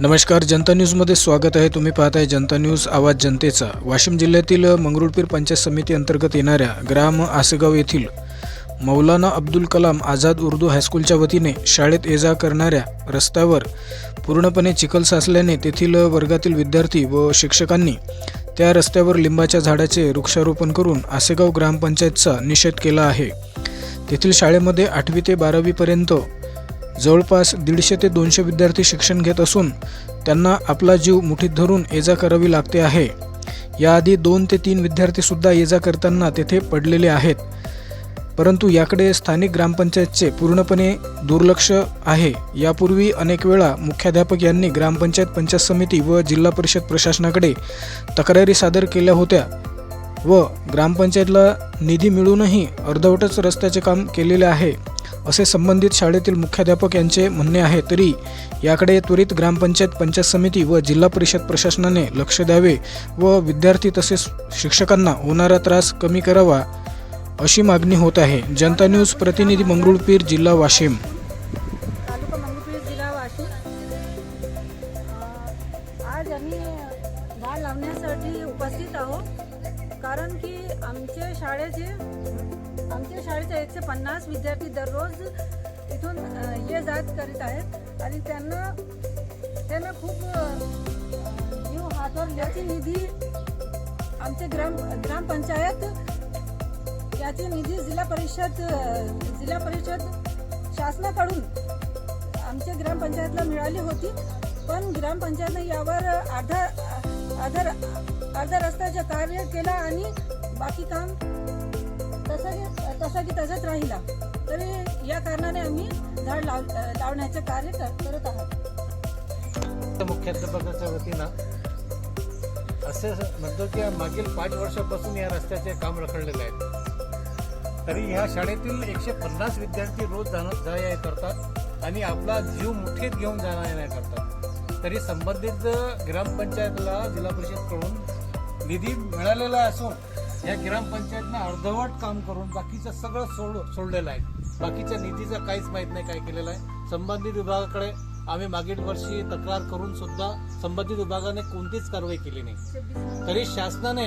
नमस्कार जनता न्यूजमध्ये स्वागत आहे. तुम्ही पाहताय जनता न्यूज आवाज जनतेचा. वाशिम जिल्ह्यातील मंगरुळपीर पंचायत समिती अंतर्गत येणाऱ्या ग्राम आसेगाव येथील मौलाना अब्दुल कलाम आझाद उर्दू हायस्कूलच्या वतीने शाळेत ये जा करणाऱ्या रस्त्यावर पूर्णपणे चिखल साचल्याने तेथील वर्गातील विद्यार्थी व शिक्षकांनी त्या रस्त्यावर लिंबाच्या झाडाचे वृक्षारोपण करून आसेगाव ग्रामपंचायतचा निषेध केला आहे. तेथील शाळेमध्ये आठवी ते बारावीपर्यंत जवळपास दीडशे ते दोनशे विद्यार्थी शिक्षण घेत असून त्यांना आपला जीव मुठीत धरून ये जा करावी लागते आहे. याआधी दोन ते तीन विद्यार्थीसुद्धा ये जा करताना तेथे पडलेले आहेत. परंतु याकडे स्थानिक ग्रामपंचायतचे पूर्णपणे दुर्लक्ष आहे. यापूर्वी अनेक वेळा मुख्याध्यापक यांनी ग्रामपंचायत पंचायत समिती व जिल्हा परिषद प्रशासनाकडे तक्रारी सादर केल्या होत्या व ग्रामपंचायतला निधी मिळूनही अर्धवटच रस्त्याचे काम केलेले आहे. असे संबंधित शाळेतील मुख्याध्यापक यांचे म्हणणे आहे तरी याकडे त्वरित ग्रामपंचायत पंचायत समिती व जिल्हा परिषद प्रशासनाने लक्ष द्यावे व विद्यार्थी तसेच शिक्षकांना होणारा त्रास कमी करावा अशी मागणी होत आहे. जनता न्यूज प्रतिनिधी मंगरुळपीर जिल्हा वाशिम. आज आम्ही झाड लावण्यासाठी उपस्थित आहोत. कारण की आमच्या शाळेचे आमच्या शाळेचे एकशे पन्नास विद्यार्थी दररोज इथून ये जात करीत आहेत. आणि त्यांना त्यांना खूप जीव हातवर याची निधी आमचे ग्राम ग्रामपंचायत याची निधी जिल्हा परिषद जिल्हा परिषद शासनाकडून आमच्या ग्रामपंचायतला मिळाली होती. पण ग्रामपंचायतनं यावर अर्धा अर्धा अर्धा रस्त्याचं कार्य केला आणि बाकी काम तसा तसा की तसाच राहिला. तरी या कारणाने आम्ही झाड लाव लावण्याचे कार्य करत आहोत. मुख्याध्यापकाच्या वतीनं असे म्हणतो की मागील पाच वर्षापासून या रस्त्याचे काम रखडलेले आहेत. तरी ह्या शाळेतील एकशे पन्नास विद्यार्थी रोज जाणं जा या करतात आणि आपला जीव मुठीत घेऊन जाणं येण्या करतात. तरी संबंधित ग्रामपंचायतला जिल्हा परिषदकडून निधी मिळालेला असून या ग्रामपंचायतनं अर्धवट काम करून बाकीचं सगळं सोड सोडलेलं आहे. बाकीच्या निधीचं काहीच माहीत नाही काय केलेलं आहे. संबंधित विभागाकडे आम्ही मागील वर्षी तक्रार करून सुद्धा संबंधित विभागाने कोणतीच कारवाई केली नाही. तरी शासनाने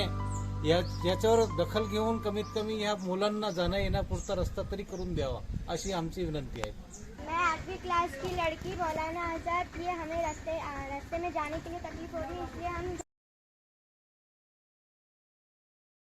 या याच्यावर दखल घेऊन कमीत कमी या मुलांना जाणं येण्यापुरता रस्ता तरी करून द्यावा अशी आमची विनंती आहे. मैं आठवीं क्लास की लड़की मौलाना आज़ाद ये हमें रास्ते रास्ते में जाने के लिए तकलीफ हो रही है इसलिए हम